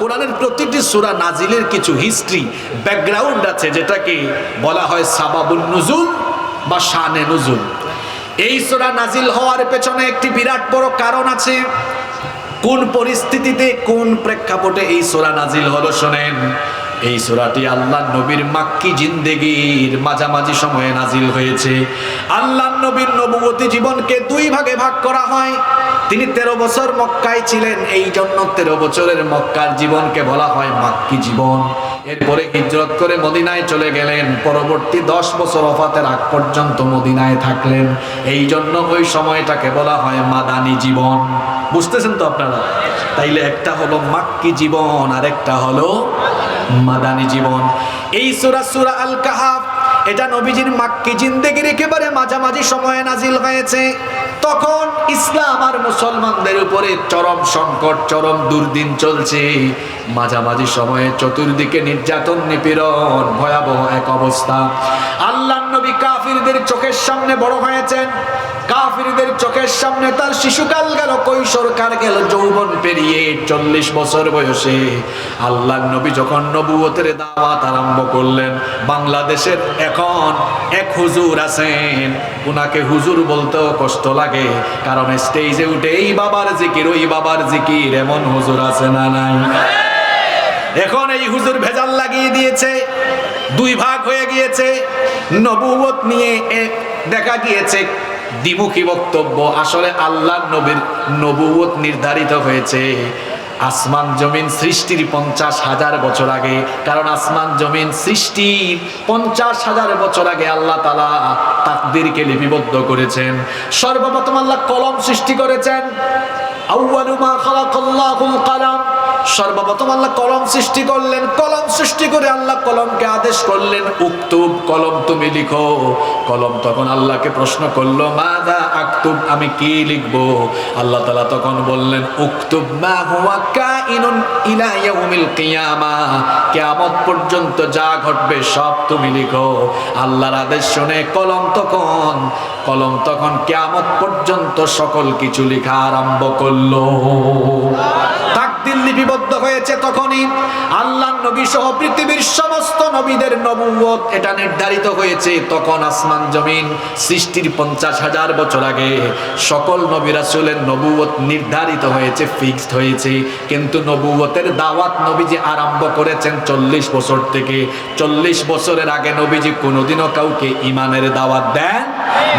কোরআনের প্রতিটি সূরা নাজিলের কিছু হিস্ট্রি ব্যাকগ্রাউন্ড আছে, যেটাকে বলা হয় সাবাবুন নুজুল বা শানে নুজুল। এই সূরা নাজিল হওয়ার পেছনে একটি বিরাট বড় কারণ আছে। কোন পরিস্থিতিতে কোন প্রেক্ষাপটে এই সোরা নাজিল হলো, শোনেন। এই সুরাটি আল্লাহ নবীর মাক্কি জিন্দেগির মাঝামাঝি সময়ে নাজিল হয়েছে। আল্লাহ নবীর নবুয়তী জীবনকে দুই ভাগে ভাগ করা হয়। তিনি তেরো বছর মক্কায় ছিলেন এই জন্য তেরো বছরের মক্কার জীবনকে বলা হয় মাক্কি জীবন। এরপরে হিজরত করে মদিনায় চলে গেলেন। পরবর্তী দশ বছর অফাতের আগ পর্যন্ত মদিনায় থাকলেন। এই জন্য ওই সময়টাকে বলা হয় মাদানী জীবন। বুঝতেছেন তো আপনারা? তাইলে একটা হলো মাক্কি জীবন আর একটা হলো মাদানী জীবন। এই সুরা সুরা আল কাহাফ এটা নবীজির মাক্কি জিন্দেগির একেবারে মাঝামাঝি সময়ে নাজিল হয়েছে। তখন ইসলাম আর মুসলমানদের উপরে চরম সংকট, চরম দুর্দিন চলছে। মাঝামাঝি সময়ে চতুর্দিকে নির্যাতন, নিপীড়ন, ভয়াবহ এক অবস্থা। আল্লাহ নবী কাফিরদের চোখের সামনে বড় হয়েছেন। কাফিরদের চোখের সামনে তার শিশুকাল গেল, কৈশোরকাল গেল, যৌবন পেরিয়ে চল্লিশ বছর বয়সে আল্লাহ নবী যখন নবুয়তের দাওয়াত আরম্ভ করলেন, বাংলাদেশের এখন এক হুজুর আছেন। উনাকে হুজুর বলতেও কষ্ট লাগে, কারণ স্টেজে উঠে এই বাবার জিকির, ওই বাবার জিকির এমন হুজুর আছে না নাই? এখন এই হুজুর ভেজাল লাগিয়ে দিয়েছে, দুই ভাগ হয়ে গিয়েছে, নবুয়ত নিয়ে এক দেখা গিয়েছে। দ্বিমুখী বক্তব্য, আসলে আল্লাহ নবীর নবুয়ত নির্ধারিত হয়েছে। আসমান জমিন সৃষ্টির পঞ্চাশ হাজার বছর আগে। কারণ আসমান জমিন সৃষ্টির পঞ্চাশ হাজার বছর আগে আল্লাহ তালা তাকদিরকে লিপিবদ্ধ করেছেন। সর্বপ্রথম আল্লাহ কলম সৃষ্টি করেছেন। আউয়ালু মা খালাকাল্লাহুল কালাম। সর্বপ্রথম আল্লাহ কলম সৃষ্টি করলেন, কলম সৃষ্টি করে আল্লাহ কলমকে আদেশ করলেন, উক্তুব কলম তুমি লিখো। কলম তখন আল্লাহকে প্রশ্ন করল মাদা আক্তুব? আমি কি লিখব? আল্লাহ তালা তখন বললেন, উক্তুব মা হুয়া কাইনুন ইলা ইয়াউমিল কিয়ামা। কিয়ামত পর্যন্ত যা ঘটবে সব তুমি লিখো। আল্লাহর আদেশ শুনে কলম তখন কলম তখন কিয়ামত পর্যন্ত সকল কিছু লেখা আরম্ভ করল। তাকদির লিপিবদ্ধ হয়েছে তখনই আল্লাহ নবী সহ পৃথিবীর সমস্ত নবীদের নবুয়ত এটা নির্ধারিত হয়েছে। তখন আসমান জমিন সৃষ্টির পঞ্চাশ হাজার বছর আগে সকল নবী রাসূলের নবুয়ত নির্ধারিত হয়েছে ফিক্সড হয়েছে। কিন্তু নবুয়তের দাওয়াত নবীজি আরম্ভ করেছেন চল্লিশ বছর থেকে। চল্লিশ বছরের আগে নবীজি কোনোদিনও কাউকে ইমানের দাওয়াত দেন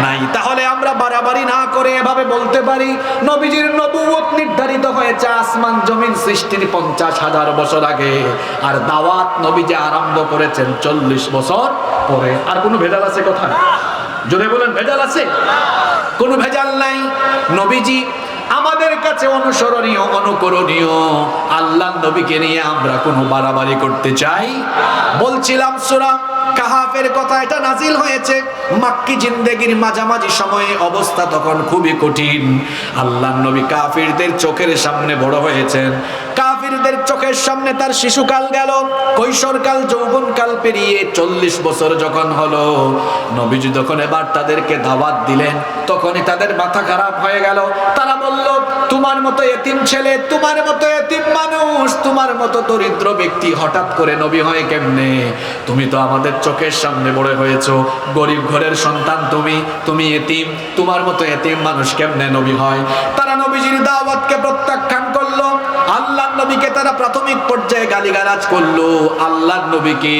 নাই। তাহলে আমরা বাড়াবাড়ি না করে এভাবে বলতে পারি। নবীজির নবুয়ত নির্ধারিত হয়েছে আসমান জমিন সৃষ্টির পঞ্চাশ হাজার বছর আগে। আর দাওয়াত নবীজি আরম্ভ করেছেন চল্লিশ বছর পরে। আর কোনো ভেজাল আছে কোথায় জোরে বলেন, ভেজাল আছে? কোনো ভেজাল নাই? নবীজি আমাদের কাছে অনুসরণীয়, অনুকরণীয়। আল্লাহ নবীকে নিয়ে আমরা কোনো বাড়াবাড়ি করতে চাই? বলছিলাম সুরা কাহাফের কথা এটা নাজিল হয়েছে। মাক্কি জিন্দেগির মাঝামাঝি সময়ে অবস্থা তখন খুবই কঠিন। আল্লাহ নবী কাফিরদের চোখের সামনে বড় হয়েছেন। কাফিরদের চোখের সামনে তার শিশুকাল গেল। কৈশোরকাল, যৌবনকাল পেরিয়ে চল্লিশ বছর যখন হলো। নবীজি যখন এবার তাদেরকে দাওয়াত দিলেন, তখনই তাদের মাথা খারাপ হয়ে গেল। তারা বলল তোমার মতো এতিম ছেলে, তোমার মতো এতিম মানুষ, তোমার মতো দরিদ্র ব্যক্তি হঠাৎ করে নবী হয় কেমনে? তুমি তো আমাদের চোখের সামনে বড় হয়েছ, গরিব ঘরের সন্তান তুমি তুমি এতিম, তোমার মতো এতিম মানুষ কেমনে নবী হয়? তারা নবীজির দাওয়াতকে প্রত্যাখ্যান নবীকে তারা প্রাথমিক পর্যায়ে গালিগালাজ করল। আল্লাহ নবীকে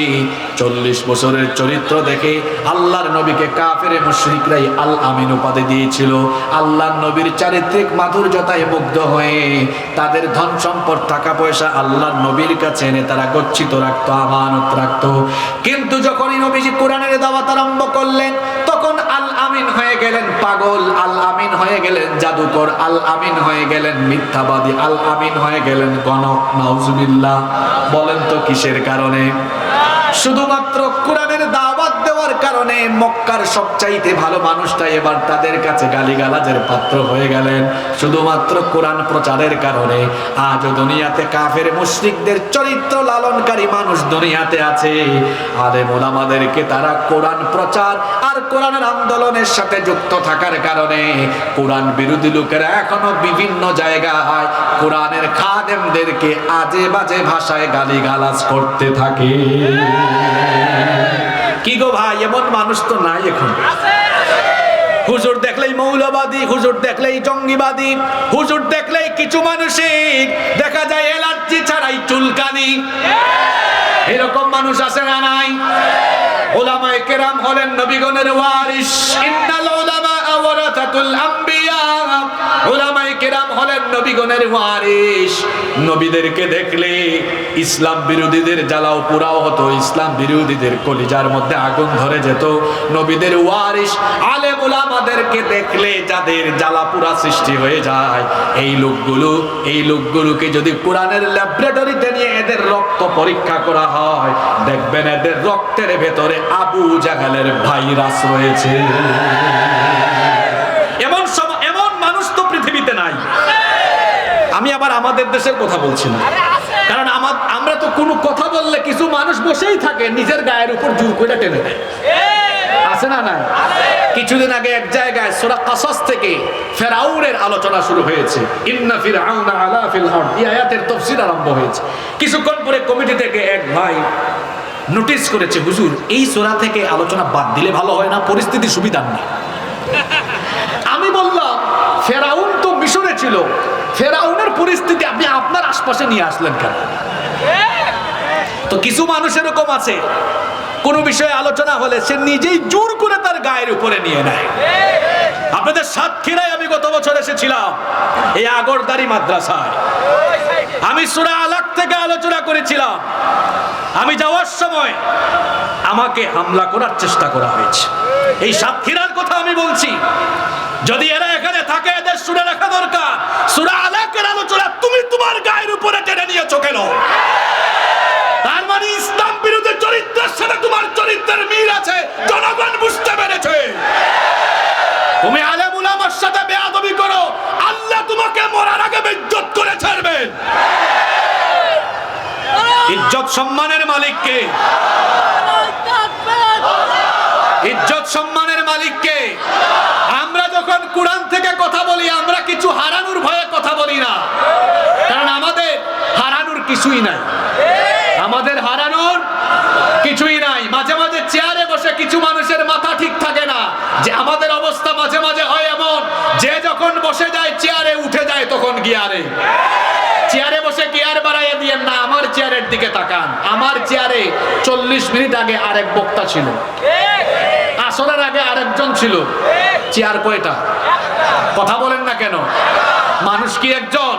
চল্লিশ বছরের চরিত্র দেখে আল্লাহর নবীকে কাফেরে মুশরিকরাই আল আমিন উপাধি দিয়েছিল। আল্লাহ নবীর চারিত্রিক মাধুর্যতায় মুগ্ধ হয়ে তাদের ধন সম্পদ টাকা পয়সা আল্লাহর নবীর কাছে এনে তারা গচ্ছিত রাখতো, আমানত রাখতো। কিন্তু যখনই নবীজি কোরআনের দাওয়াত আরম্ভ করলেন তখন আল আমিন হয়ে গেলেন পাগল, আল আমিন হয়ে গেলেন জাদুকর, আল আমিন হয়ে গেলেন মিথ্যাবাদী, আল আমিন হয়ে গেলেন গণক, নাউজুবিল্লাহ। বলেন তো কিসের কারণে? শুধুমাত্র কোরআনের দেওয়ার কারণে মক্কার সবচাইতে ভালো মানুষটা এবার তাদের কাছে গালিগালাজের পাত্র হয়ে গেলেন। শুধুমাত্র কোরআন প্রচারের কারণে। আজও দুনিয়াতে কাফের মুশরিকদের চরিত্র লালনকারী মানুষ দুনিয়াতে আছে। আলেম ওলামাদেরকে তারা কোরআন প্রচার আর কোরআনের আন্দোলনের সাথে যুক্ত থাকার কারণে কোরআন বিরোধী লোকেরা এখনও বিভিন্ন জায়গায় কোরআনের খাদেমদেরকে আজে বাজে ভাষায় গালিগালাজ করতে থাকে। কি গো ভাই, এমন মানুষ তো নাই এখন। হুজুর দেখলেই মৌলবাদী, হুজুর দেখলেই জঙ্গিবাদী, হুজুর দেখলেই কিছু মানুষের দেখা যায় এলার্জি ছাড়াই চুলকানি। এরকম মানুষ আছে না নাই? ওলামায়ে কেরাম হলেন নবীগণের ওয়ারিস ইন্নাল উলামা ওয়ারাসাতুল আম্বিয়া ওলামায়ে কেরাম হলেন নবীগণের ওয়ারিস নবীদেরকে দেখলে ইসলাম বিরোধীদের জ্বালাও পুরাও হতো, ইসলাম বিরোধীদের কলিজার মধ্যে আগুন ধরে যেত। নবীদের ওয়ারিস আলেম ওলামাদেরকে দেখলে যাদের জ্বালা পুরা সৃষ্টি হয়ে যায়, এই লোকগুলো, এই লোকগুলোকে যদি কোরআনের ল্যাবরেটরিতে নিয়ে এদের রক্ত পরীক্ষা করা হয়, দেখবেন এদের রক্তের ভেতরে আবু জাহালের ভাইরাস রয়েছে। এমন সম- এমন মানুষ তো পৃথিবীতে নাই আমি আবার আমাদের দেশের কথা বলছি না। কারণ আমার আমরা তো কোনো কথা বললে কিছু মানুষ বসেই থাকে নিজের গায়ের উপর জোর করে টেনে। দেয় আছে না না কিছুদিন আগে এক জায়গায় সূরা কাসাস থেকে ফেরাউনের আলোচনা শুরু হয়েছে। ইন্না ফিরআউনা আলা ফিল আরদ। এই আয়াতের তাফসীর আরম্ভ হয়েছে। কিছুক্ষণ পরে কমিটি থেকে এক ভাই নোটিস করেছে হুজুর এই সূরা থেকে আলোচনা বাদ দিলে ভালো হয় না পরিস্থিতি সুবিধার নেই। আমি বললাম ফেরাউন তো মিশরে ছিল আপনি আপনার আশপাশে নিয়ে আসলেন কেন? তো কিছু মানুষ এরকম আছে। কোনো বিষয়ে আলোচনা হলে সে নিজেই জোর করে তার গায়ের উপরে নিয়ে নেয়। আপনাদের সাতক্ষীরায় আমি গত বছর এসেছিলাম। এই আগরদারি মাদ্রাসায়। আমি সুরা আলাক থেকে আলোচনা করেছিলাম। আমি যাওয়ার সময় আমাকে হামলা করার চেষ্টা করা হয়েছে। এই সাতক্ষীরার কথা আমি বলছি। যদি এরা এখানে থাকে এদের শুনে রাখা দরকার। সুরা আলাকের আলোচনা তুমি তোমার গায়ের উপরে টেনে নিয়েছো কেন? তার মানে ইসলাম বিরোধী চরিত্রের সাথে তোমার চরিত্রের মিল আছে জনগণ বুঝতে পেরেছে। তুমি আলেমুল আমার সাথে বেয়াদবি করো আল্লাহ তোমাকে মরার আগে বেজ্জত করে ছাড়বেন ইজ্জত সম্মানের মালিককে। ইজ্জত সম্মানের মালিককে। আমরা যখন কোরআন থেকে কথা বলি, আমরা কিছু হারানোর ভয়ে কথা বলি না। কারণ আমাদের হারানোর কিছুই নাই। আমাদের হারানোর কিছুই নাই। মাঝে মাঝে চেয়ারে বসে কিছু মানুষের মাথা ঠিক থাকে না যে আমাদের অবস্থা মাঝে মাঝে হয় এমন, যে যখন বসে যায়, চেয়ারে উঠে যায়, তখন গিয়ারে। চেয়ারে বসে গিয়ার বাড়াইয়া দিয়েন না? আমার চেয়ারের দিকে তাকান। আমার চেয়ারে চল্লিশ মিনিট আগে আরেক বক্তা ছিল। ছিল? চেয়ার কয়টা? কথা বলেন না কেন? মানুষ কি একজন?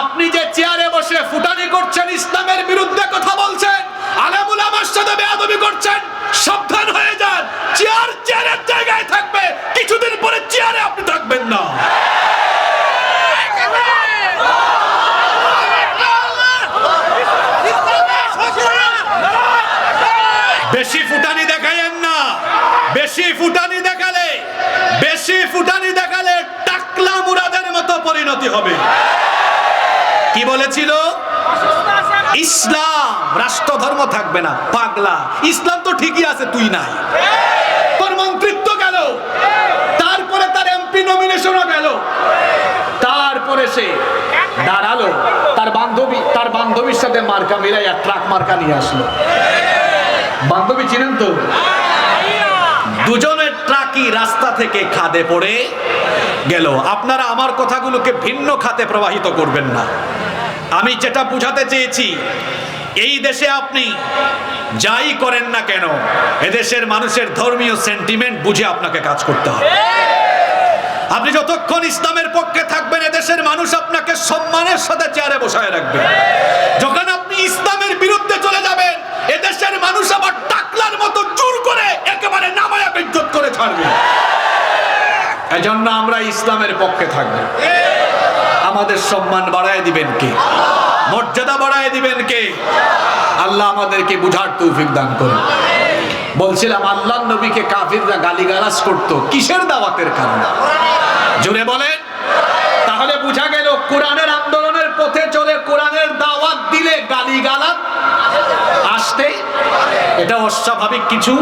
আপনি যে চেয়ারে বসে ফুটানি করছেন, ইসলামের বিরুদ্ধে কথা বলছেন, আলেমুল আমার সাথে বেয়াদবি করছেন, সাবধান হয়ে যান। চেয়ার চেয়ারের জায়গায় থাকবে, কিছুদিন পরে চেয়ারে আপনি থাকবেন না। বেশি ফুটানি দেখাইয়েন না। বেশি ফুটানি দেখালে বেশি ফুটানি দেখালে টাকলা মুরাদের মতো পরিণতি হবে। কি বলেছিল? ইসলাম রাষ্ট্র ধর্ম থাকবে না। পাগলা। ইসলাম তো ঠিকই আছে, তুই নাই তোর মন্ত্রিত্ব গেল। তারপরে তার এমপি নমিনেশনও গেল। তারপরে সে দাঁড়াল। তার বান্ধবী, তার বান্ধবীর সাথে মার্কা মিলাইয়া ট্রাক মার্কা নিয়ে আসলো। বান্ধবী চিনেন তো? দুজনের ট্রাকই রাস্তা থেকে খাদে পড়ে গেল। আপনারা আমার কথাগুলোকে ভিন্ন খাতে প্রবাহিত করবেন না। আমি যেটা বুঝাতে চেয়েছি, এই দেশে আপনি যাই করেন না কেন, এদেশের মানুষের ধর্মীয় সেন্টিমেন্ট বুঝে আপনাকে কাজ করতে হবে। আপনি যতক্ষণ ইসলামের পক্ষে থাকবেন, এদেশের মানুষ আপনাকে সম্মানের সাথে চেয়ারে বসায় রাখবে। যখন আপনি ইসলামের বিরুদ্ধে চলে যাবেন এদেশের মানুষ আবার টাকলার মতো জোর করে একেবারে নামায়া বিদ্যুৎ করে ছাড়বে। এজন্য আমরা ইসলামের পক্ষে থাকব। আমাদের সম্মান বাড়ায় দিবেন কে? মর্যাদা বাড়ায় দিবেন কে? আল্লাহ আমাদেরকে বুঝার তৌফিক দান করুন। বলছিলাম আল্লাহ নবীকে কাফিররা গালিগালাজ করত। কিসের দাওয়াতের কারণে? জুড়ে বলেন। তাহলে বুঝা গেল কোরআনের আন্দোলনের পথে চলে কোরআনের দাওয়াত দিলে গালিগালাজ আসতে এটা অস্বাভাবিক কিছু।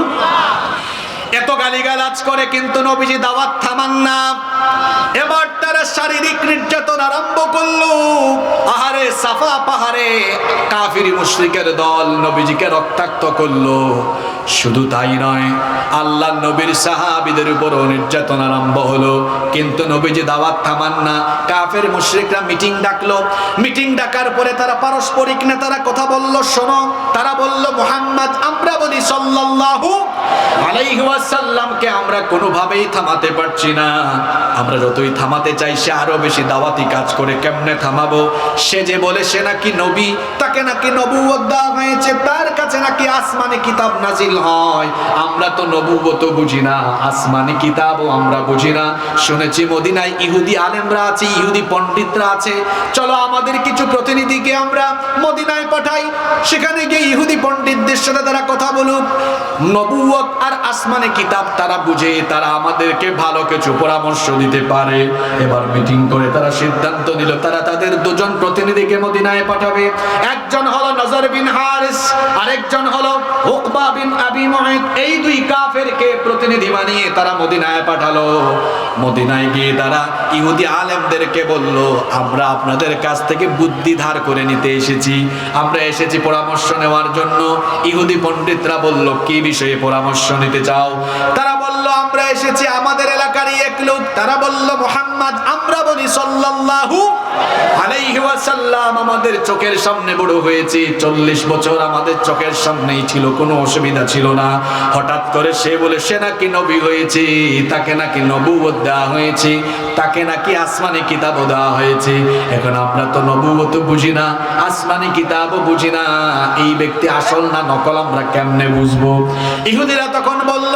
এত গালিগালাজ করে কিন্তু নবীজি দাওয়াত থামান না। এবার তারা শারীরিক নির্যাতন আরম্ভ করল। আহারে সাফা পাহাড়ে কাফিরি মুশরিকের দল নবীজিকে রক্তাক্ত করল। শুধু তাই নয়, আল্লাহ নবীর সাহাবিদের উপরও নির্যাতন আরম্ভ হলো। কিন্তু নবীজি দাওয়াত থামান না, কাফের মুশরিকরা মিটিং ডাকলো। মিটিং ডাকার পরে তারা পারস্পরিক নেতারা কথা বলল, শোনো। তারা বলল, মোহাম্মদ, আমরা বলি সাল্লাল্লাহু আলাইহি ওয়াসাল্লামকে আমরা কোনোভাবেই থামাতে পারছি না। আমরা যতই থামাতে চাই, সে আরও বেশি দাওয়াতি কাজ করে কেমনে থামাবো? সে যে বলে সে নাকি নবী, তাকে নাকি নবুয়ত দেওয়া হয়েছে, তার কাছে নাকি আসমানি কিতাব নাজিল হয়? আমরা তো নবুয়ত বুঝি না। আসমানি কিতাবও আমরা বুঝি না। শুনেছি মদিনায় ইহুদি আলেমরা আছে, ইহুদি পণ্ডিতরা আছে। চলো আমাদের কিছু প্রতিনিধিকে আমরা মদিনায় পাঠাই। সেখানে গিয়ে ইহুদি পণ্ডিতদের সাথে তারা কথা বলুক। নবুয়ত আর আসমানে কিতাব তারা বুঝে, তারা আমাদেরকে ভালো কিছু পরামর্শ দিতে পারে। এবার মিটিং করে তারা সিদ্ধান্ত নিল, তারা তাদের দুজন প্রতিনিধিকে মদিনায় পাঠাবে। একজন হলো নজর বিন হারিস আরেকজন হলো উকবা বিন আবি মুঈত এই দুই কাফেরকে প্রতিনিধি বানিয়ে তারা মদিনায় পাঠালো। মদিনায় গিয়ে তারা ইহুদি আলেমদেরকে বলল, আমরা আপনাদের কাছ থেকে বুদ্ধি ধার করে নিতে এসেছি। আমরা এসেছি পরামর্শ নেওয়ার জন্য। ইহুদি পণ্ডিতরা বলল, কি বিষয়ে পরামর্শ নিতে চাও? তারা আমরা এসেছি আমাদের এলাকারই এক লোক। তারা বলল, মোহাম্মদ, আমরা বলি সাল্লাল্লাহু আলাইহি ওয়াসাল্লাম, আমাদের চোখের সামনে বড় হয়েছে। চল্লিশ বছর আমাদের চোখের সামনেই ছিল, কোনো অসুবিধা ছিল না। হঠাৎ করে সে বলে, সে নাকি নবী হয়েছে, তাকে নাকি নবুবত দেওয়া হয়েছে, তাকে নাকি আসমানি কিতাবও দেওয়া হয়েছে। এখন আমরা তো নবুবত বুঝি না, আসমানি কিতাবও বুঝি না। এই ব্যক্তি আসল না নকল, আমরা কেমনে বুঝব? ইহুদিরা তখন বলল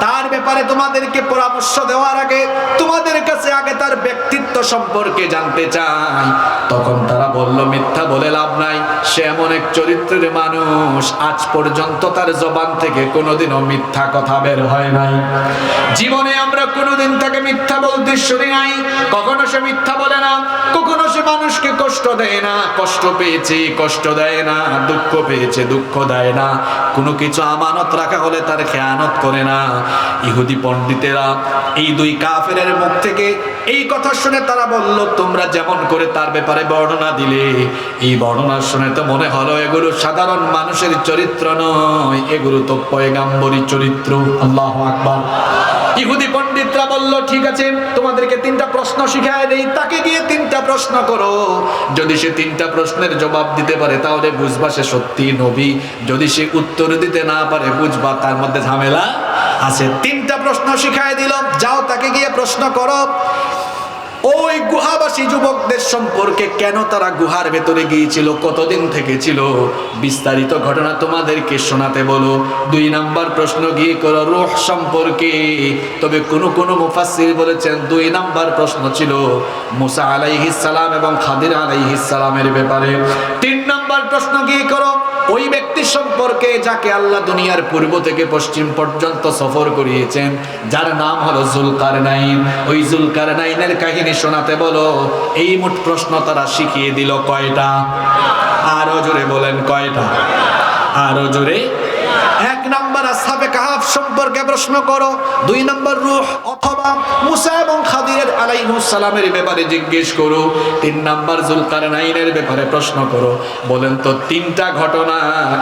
তার ব্যাপারে তোমাদেরকে পরামর্শ দেওয়ার আগে তোমাদের কাছে আগে তার ব্যক্তিত্ব সম্পর্কে জানতে চাই। তখন তারা বলল, মিথ্যা বলে লাভ নাই। সে এমন এক চরিত্রের মানুষ। আজ পর্যন্ত তার জবান থেকে কোনোদিনও মিথ্যা কথা বের হয় নাই। জীবনে আমরা কোনোদিন তাকে মিথ্যা বলতে শুনি নাই। কখনো সে মিথ্যা বলে না। কখনো সে মানুষকে কষ্ট দেয় না। কষ্ট পেয়েছে, কষ্ট দেয় না। দুঃখ পেয়েছে, দুঃখ দেয় না। কোনো কিছু আমানত রাখা হলে তার খেয়ানত করে না। ইহুদি পণ্ডিতেরা, এই দুই কাফের মুখ থেকে এই কথা শুনে তারা বলল, তোমরা যেমন করে তার ব্যাপারে বর্ণনা দিলে, এই বর্ণনা শুনে তো মনে হলো এগুলো সাধারণ মানুষের চরিত্র নয়। এগুলো তো পয়গাম্বরী চরিত্র। আল্লাহ আকবার। ইহুদি পণ্ডিতরা বলল, ঠিক আছে, তোমাদেরকে তিনটা প্রশ্ন শিখায় দেই। তাকে গিয়ে তিনটা প্রশ্ন করো। যদি সে তিনটা প্রশ্নের জবাব দিতে পারে, তাহলে বুঝবা সে সত্যি নবী। যদি সে উত্তর দিতে না পারে, বুঝবা তার মধ্যে ঝামেলা আছে। তিনটা প্রশ্ন শিখায় দিল। যাও তাকে গিয়ে প্রশ্ন করো। ওই গুহাবাসী যুবকদের সম্পর্কে কেন তারা গুহার ভেতরে গিয়েছিল, কতদিন থেকে ছিল? বিস্তারিত ঘটনা তোমাদেরকে শোনাতে বলো। দুই নাম্বার প্রশ্ন গিয়ে করো? রোহ সম্পর্কে। তবে কোন কোন মুফাসসির বলেছেন, দুই নাম্বার প্রশ্ন ছিল মুসা আলাইহিস সালাম এবং খাদির আলাইহিস সালামের ব্যাপারে। তিন নাম্বার প্রশ্ন গিয়ে করো? ওই ব্যক্তি সম্পর্কে যাকে আল্লাহ দুনিয়ার পূর্ব থেকে পশ্চিম পর্যন্ত সফর করিয়েছেন, যার নাম হলো জুলকার নাইন ওই জুলকার নাইনের কাহিনী শোনাতে বলো, এই মোট প্রশ্ন তারা শিখিয়ে দিল কয়টা? আরও জোরে বলেন কয়টা? আরও জোরে। এক নাম্বার আসহাবে কাহাফ সম্পর্কে প্রশ্ন করো। দুই নাম্বার, রূহ অথবা মুসা এবং খাদিরের আলাইহুসালামের ব্যাপারে জিজ্ঞেস করো। তিন নাম্বার জুলকারনাইনের ব্যাপারে প্রশ্ন করো। বলেন তো, তিনটা ঘটনা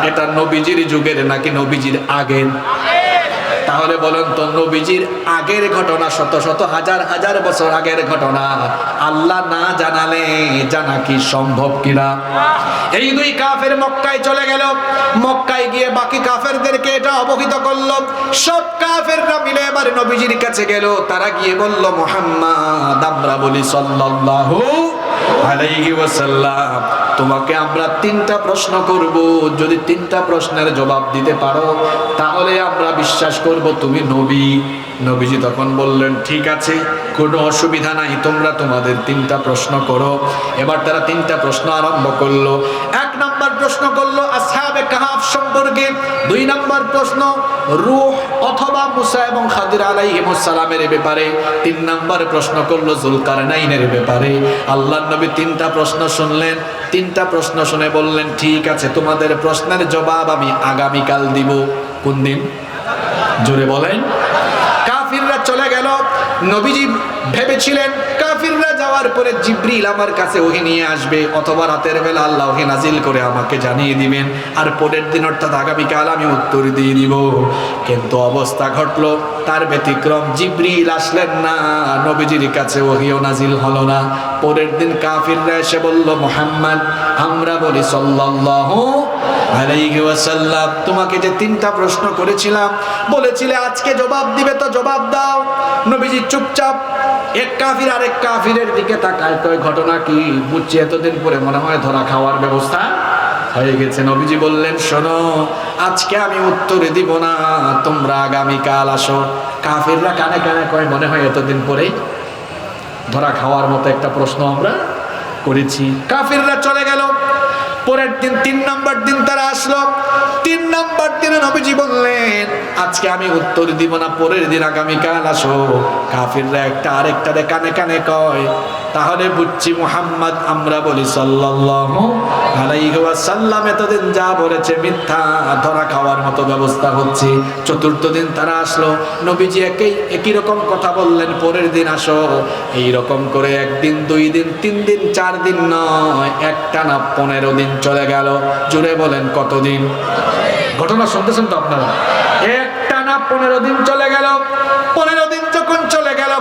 এটা নবীজির যুগের নাকি নবীজির আগের? তাহলে বলেন তো, নবীজির আগের ঘটনা, শত শত হাজার হাজার বছর আগের ঘটনা, আল্লাহ না জানালে জানা কি সম্ভব কিনা? এই দুই কাফের মক্কায় চলে গেল। মক্কায় গিয়ে বাকি কাফেরদেরকে এটা অবহিত করল। সব কাফেররা মিলে এবার নবীজির কাছে গেল। তারা গিয়ে বলল, মোহাম্মদ, আমরা বলি সাল্লাল্লাহু আলাইহি ওয়াসাল্লাম। তোমাকে আমরা তিনটা প্রশ্ন করব। যদি তিনটা প্রশ্নের জবাব দিতে পারো, তাহলে আমরা বিশ্বাস করব, তুমি নবী। নবীজি তখন বললেন, ঠিক আছে, কোনো অসুবিধা নাই, তোমরা তোমাদের তিনটা প্রশ্ন করো। এবার তারা তিনটা প্রশ্ন আরম্ভ করল। এক নাম্বার প্রশ্ন করল, আসহাবে কাহাফ সম্পর্কে। দুই নম্বর প্রশ্ন, রূহ অথবা মুসা এবং খাদির আলাইহিমুস সালামের ব্যাপারে। তিন নম্বর প্রশ্ন করল, জুলকারনাইনের ব্যাপারে। আল্লাহ নবী তিনটা প্রশ্ন শুনলেন। তিনটা প্রশ্ন শুনে বললেন, ঠিক আছে, তোমাদের প্রশ্নের জবাব আমি আগামীকাল দিব। কোন দিন? জোরে বলেন। কাফিররা চলে গেল। নবীজি ভেবেছিলেন, কাফিররা যাওয়ার পরে জিব্রিল আমার কাছে ওহি নিয়ে আসবে, অথবা রাতের বেলা আল্লাহ ওহি নাজিল করে আমাকে জানিয়ে দিবেন, আর পরের দিন অর্থাৎ আগামীকাল আমি উত্তর দিয়ে দিব। কিন্তু অবস্থা ঘটলো, তার ব্যতিক্রম জিব্রিল আসলেন না, নবীজির কাছে ওহিও নাজিল হলো না। পরের দিন কাফিররা এসে বলল, মোহাম্মদ, আমরা বলি সাল্লাল্লাহু তোমাকে যে তিনটা প্রশ্ন করেছিলাম, বলেছিলে আজকে জবাব দিবে তো জবাব দাও। নবীজি চুপচাপ, এক কাফির কাফিরের দিকে ঘটনা কি? বুঝছি, এতদিন পরে মনে হয় ধরা খাওয়ার ব্যবস্থা হয়ে গেছে। নবীজি বললেন, শোনো, আজকে আমি উত্তর দিব না, তোমরা আগামীকাল আসো। কাফিররা কানে কানে কয়, মনে হয় এতদিন পরেই ধরা খাওয়ার মতো একটা প্রশ্ন আমরা করেছি। কাফিররা চলে গেল। পরের দিন তিন নম্বর দিন তারা আসলো। তিন নম্বর দিনে নবীজি বললেন, আজকে আমি উত্তর দিব না, পরের দিন আগামীকাল আসো। কাফিররা একটা আরেকটারে কানে কানে কয়, তাহলে বুঝছি মুহাম্মদ, আমরা বলি ওয়াসাল্লাম এতদিন যা বলেছে মিথ্যা, ধরা খাওয়ার মতো ব্যবস্থা হচ্ছে। চতুর্থ দিন তারা আসলো, নবীজি একই একই রকম কথা বললেন, পরের দিন আসো। এই রকম করে একদিন, দুই দিন, তিন দিন, চার দিন নয় একটা না পনেরো দিন চলে গেল। জুড়ে বলেন কতদিন? ঘটনা শুনতেছেন তো আপনারা। এক টানা পনেরো দিন চলে গেল। পনেরো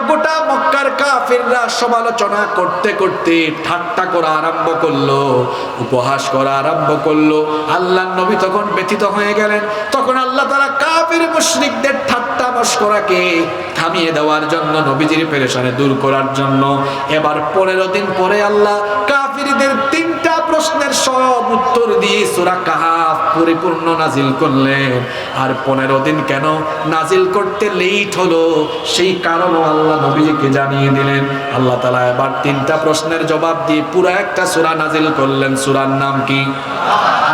গোটা মক্কার কাফিররা সমালোচনা করতে করতে ঠাট্টা করা আরম্ভ করল, উপহাস করা আরম্ভ করল। আল্লাহ নবী তখন ব্যথিত হয়ে গেলেন। তখন আল্লাহ তারা কাফির মুশরিকদের ঠাট্টা মস্করাকে থামিয়ে দেওয়ার জন্য, নবীজির পেরেশানে দূর করার জন্য। এবার পনেরো দিন পরে আল্লাহ কাফিরদের তিনটা প্রশ্নের সব উত্তর দিয়ে সুরা কাহাফ পরিপূর্ণ নাজিল করলেন আর পনেরো দিন কেন নাজিল করতে লেট হলো, সেই কারণও আল্লাহ নবীজিকে জানিয়ে দিলেন। আল্লাহ তালা এবার তিনটা প্রশ্নের জবাব দিয়ে পুরো একটা সুরা নাজিল করলেন। সুরার নাম কি?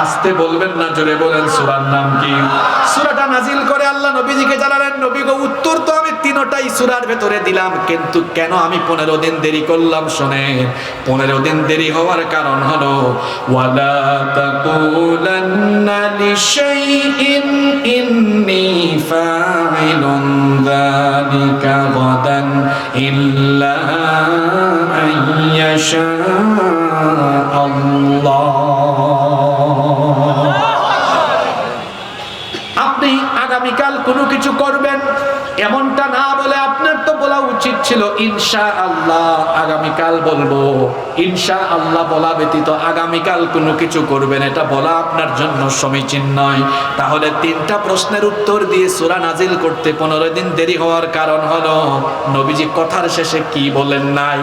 আসতে বলবেন না, জোরে বলেন, সুরার নাম কি? সুরাটা নাজিল করে আল্লাহ নবীজিকে জানালেন, নবী গো, উত্তর তো আমি তিনোটাই সুরার ভেতরে দিলাম, কিন্তু কেন আমি পনেরো দিন দেরি করলাম শুনে পনেরো দিন দেরি হওয়ার কারণ হলো আল্লাহ আপনি আগামীকাল কোনো কিছু করবেন? এমনটা না বলে আপনার তো বলা উচিত ছিল ইনশা আল্লাহ আগামীকাল বলব। ইনশা আল্লাহ বলা ব্যতীত আগামীকাল কোনো কিছু করবেন, এটা বলা আপনার জন্য সমীচীন নয়। তাহলে তিনটা প্রশ্নের উত্তর দিয়ে সুরা নাজিল করতে পনেরো দিন দেরি হওয়ার কারণ হলো, নবীজি কথার শেষে কি বলেন নাই?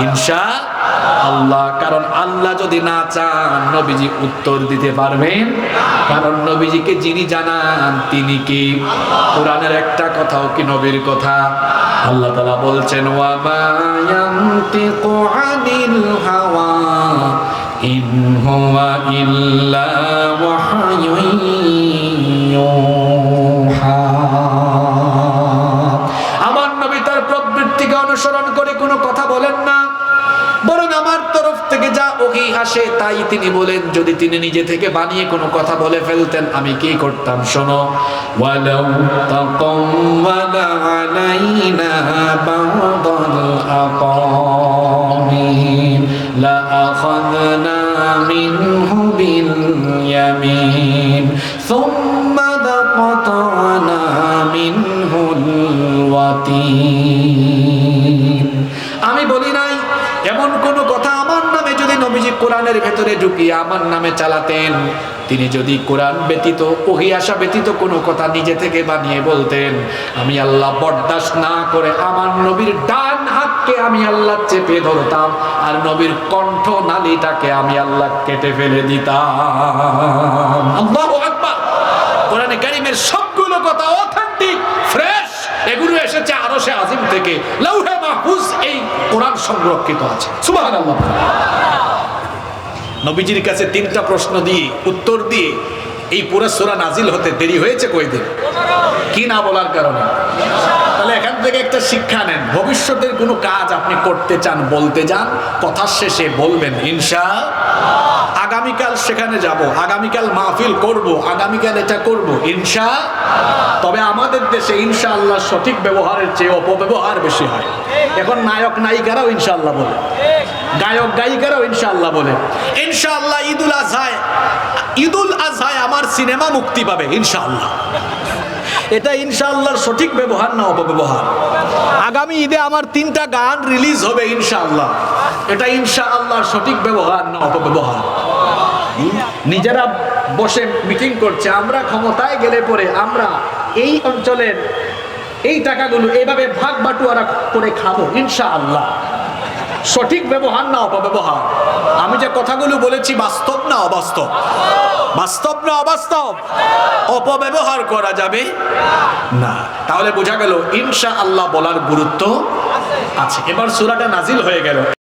ইনশা আল্লাহ, কারণ আল্লাহ যদি না চান, নবীজি উত্তর দিতে পারবেন। কারণ নবীজিকে যিনি জানান, তিনি কি? কোরআনের একটা কথাও কি নবীর কথা? আল্লাহ তালা বলছেন আমার নবী তার প্রবৃত্তিকে অনুসরণ করে কোনো কথা বলেন না। ওহি আসে, তাই তিনি বলেন, যদি তিনি নিজে থেকে বানিয়ে কোনো কথা বলে ফেলতেন, আমি কি করতাম? শোনো। ওয়ালাউ তাকাওয়ালা আলাইনা সুম্মা লাকাতানা মিনহুল ওয়াতিন। কোরআনের ভেতরে ঢুকিয়ে আমার নামে চালাতেন। তিনি যদি কোরআন ব্যতীত, ওহি আসা ব্যতীত কোনো কথা নিজে থেকে বানিয়ে বলতেন, আমি আল্লাহ বরদাস্ত না করে আমার নবীর ডান হাতকে আমি আল্লাহ চেপে ধরতাম আর নবীর কণ্ঠ নালীটাকে আমি আল্লাহ কেটে ফেলে দিতাম। আল্লাহু কোরআনে কারিমের সবগুলো কথা অথেন্টিক ফ্রেশ এগুলো এসেছে আরও সে আজিম থেকে। লৌহে মাহফুজ এই কোরআন সংরক্ষিত আছে। সুবহানাল্লাহ। নবীজির কাছে তিনটা প্রশ্ন দিয়ে উত্তর দিয়ে এই পুরো সোরা নাজিল হতে দেরি হয়েছে কয়দিন? কি না বলার কারণে? তাহলে এখান থেকে একটা শিক্ষা নেন। ভবিষ্যতের কোনো কাজ আপনি করতে চান, বলতে যান কথার শেষে বলবেন, ইনশা আগামীকাল সেখানে যাব, আগামীকাল মাহফিল করব, আগামীকাল এটা করব, ইনশা তবে আমাদের দেশে ইনশা আল্লাহ সঠিক ব্যবহারের চেয়ে অপব্যবহার বেশি হয়। এখন নায়ক, নায়িকারাও ইনশাআল্লাহ বলে। গায়ক গায়িকারাও ইনশাআল্লাহ বলে। ইনশাআল্লাহ ঈদুল আজহায় ঈদুল আজহায় আমার সিনেমা মুক্তি পাবে ইনশাআল্লাহ। এটা ইনশাআল্লাহর সঠিক ব্যবহার না অপব্যবহার। আগামী ঈদে আমার তিনটা গান রিলিজ হবে ইনশাআল্লাহ। এটা ইনশাআল্লাহর সঠিক ব্যবহার না অপব্যবহার। নিজেরা বসে মিটিং করছে, আমরা ক্ষমতায় গেলে পরে আমরা এই অঞ্চলের এই টাকাগুলো এইভাবে ভাগ বাটুয়ারা করে খাব ইনশাআল্লাহ। সঠিক ব্যবহার না, অপব্যবহার। আমি যে কথাগুলো বলেছি বাস্তব না অবাস্তব? বাস্তব না অবাস্তব? অপব্যবহার করা যাবে না। তাহলে বোঝা গেল ইনশা আল্লাহ বলার গুরুত্ব আছে। এবার সুরাটা নাজিল হয়ে গেল।